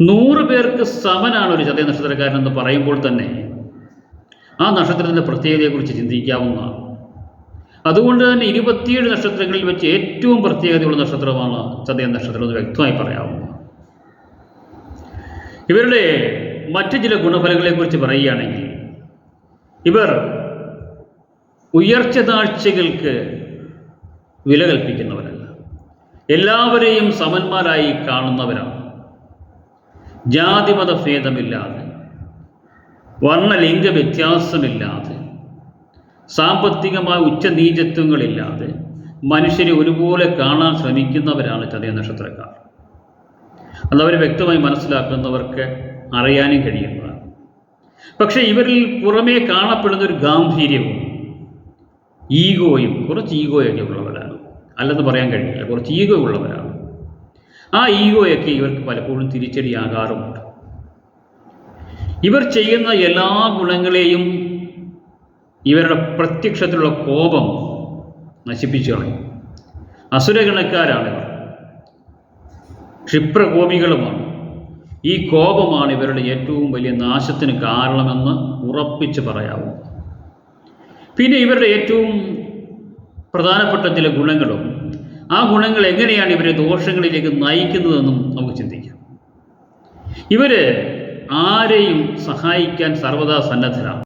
നൂറ് പേർക്ക് സമനാണ് ഒരു ചതയ നക്ഷത്രക്കാരൻ എന്ന് പറയുമ്പോൾ തന്നെ ആ നക്ഷത്രത്തിന്റെ പ്രത്യേകതയെക്കുറിച്ച് ചിന്തിക്കാവുന്നതാണ് അതുകൊണ്ട് തന്നെ ഇരുപത്തിയേഴ് നക്ഷത്രങ്ങളിൽ വെച്ച് ഏറ്റവും പ്രത്യേകതയുള്ള നക്ഷത്രമാണ് ചതയ നക്ഷത്രം എന്ന് വ്യക്തമായി പറയാവുന്നത് ഇവരുടെ മറ്റു ചില ഗുണഫലങ്ങളെക്കുറിച്ച് പറയുകയാണെങ്കിൽ ഇവർ ഉയർച്ച താഴ്ചകൾക്ക് വില കൽപ്പിക്കുന്നവരല്ല. എല്ലാവരെയും സമന്മാരായി കാണുന്നവരാണ്. ജാതിമത ഭേദമില്ലാതെ വർണലിംഗ വ്യത്യാസമില്ലാതെ സാമ്പത്തികമായ ഉച്ചനീചത്വങ്ങളില്ലാതെ മനുഷ്യരെ ഒരുപോലെ കാണാൻ ശ്രമിക്കുന്നവരാണ് ചതയ നക്ഷത്രക്കാർ. അതവർ വ്യക്തമായി മനസ്സിലാക്കുന്നവർക്ക് അറിയാനും കഴിയുന്നതാണ്. പക്ഷേ ഇവരിൽ പുറമേ കാണപ്പെടുന്ന ഒരു ഗാംഭീര്യവും ഈഗോയും കുറച്ച് ഈഗോയൊക്കെ ഉള്ളവരാണ്. അല്ലെന്ന് പറയാൻ കഴിയില്ല കുറച്ച് ഈഗോ ഉള്ളവരാണ്. ആ ഈഗോയൊക്കെ ഇവർക്ക് പലപ്പോഴും തിരിച്ചടിയാകാറുമുണ്ട്. ഇവർ ചെയ്യുന്ന എല്ലാ ഗുണങ്ങളെയും ഇവരുടെ പ്രത്യക്ഷത്തിലുള്ള കോപം നശിപ്പിച്ചു കളയും. അസുരഗണക്കാരാണ് ഇവർ. ക്ഷിപ്രകോപികളുമാണ്. ഈ കോപമാണ് ഇവരുടെ ഏറ്റവും വലിയ നാശത്തിന് കാരണമെന്ന് ഉറപ്പിച്ച് പറയാവും പിന്നെ ഇവരുടെ ഏറ്റവും പ്രധാനപ്പെട്ട ചില ഗുണങ്ങളും ആ ഗുണങ്ങൾ എങ്ങനെയാണ് ഇവരെ ദോഷങ്ങളിലേക്ക് നയിക്കുന്നതെന്നും നമുക്ക് ചിന്തിക്കാം. ഇവർ ആരെയും സഹായിക്കാൻ സർവദാ സന്നദ്ധരാണ്